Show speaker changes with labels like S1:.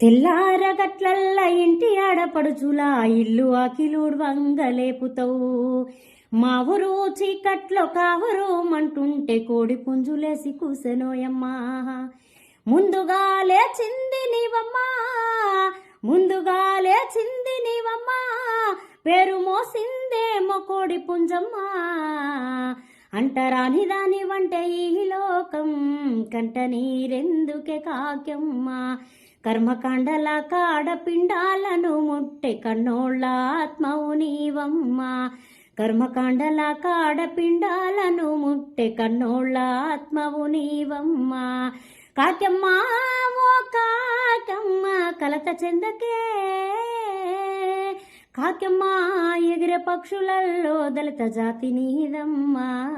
S1: తెల్లారగట్లల్ల ఇంటి ఆడపడుచులా ఇల్లు అఖిలుడు వంగలేపుతావు. మా ఊరు చీకట్లో కావరు మంటుంటే కోడి పుంజులేసి కూసెనోయమ్మా. ముందుగా లేచింది నీవమ్మా ముందుగా లేచింది నీవమ్మా పేరు మోసిందేమో కోడి పుంజమ్మా. అంటరాని దాని వంట ఈ లోకం కంట నీరెందుకే కాక్యమ్మా కర్మకాండల కాడపిండాలను ముట్టె కన్నోళ్ళ ఆత్మవు నీవమ్మ. కర్మకాండల కాడ ముట్టె కన్నోళ్ళ ఆత్మవు నీవమ్మ. కాక్యమ్మ ఓ కాకమ్మ కలత చెందకే. కాకమ్మ ఎగిరే పక్షులల్లో దళిత జాతి నీదమ్మా.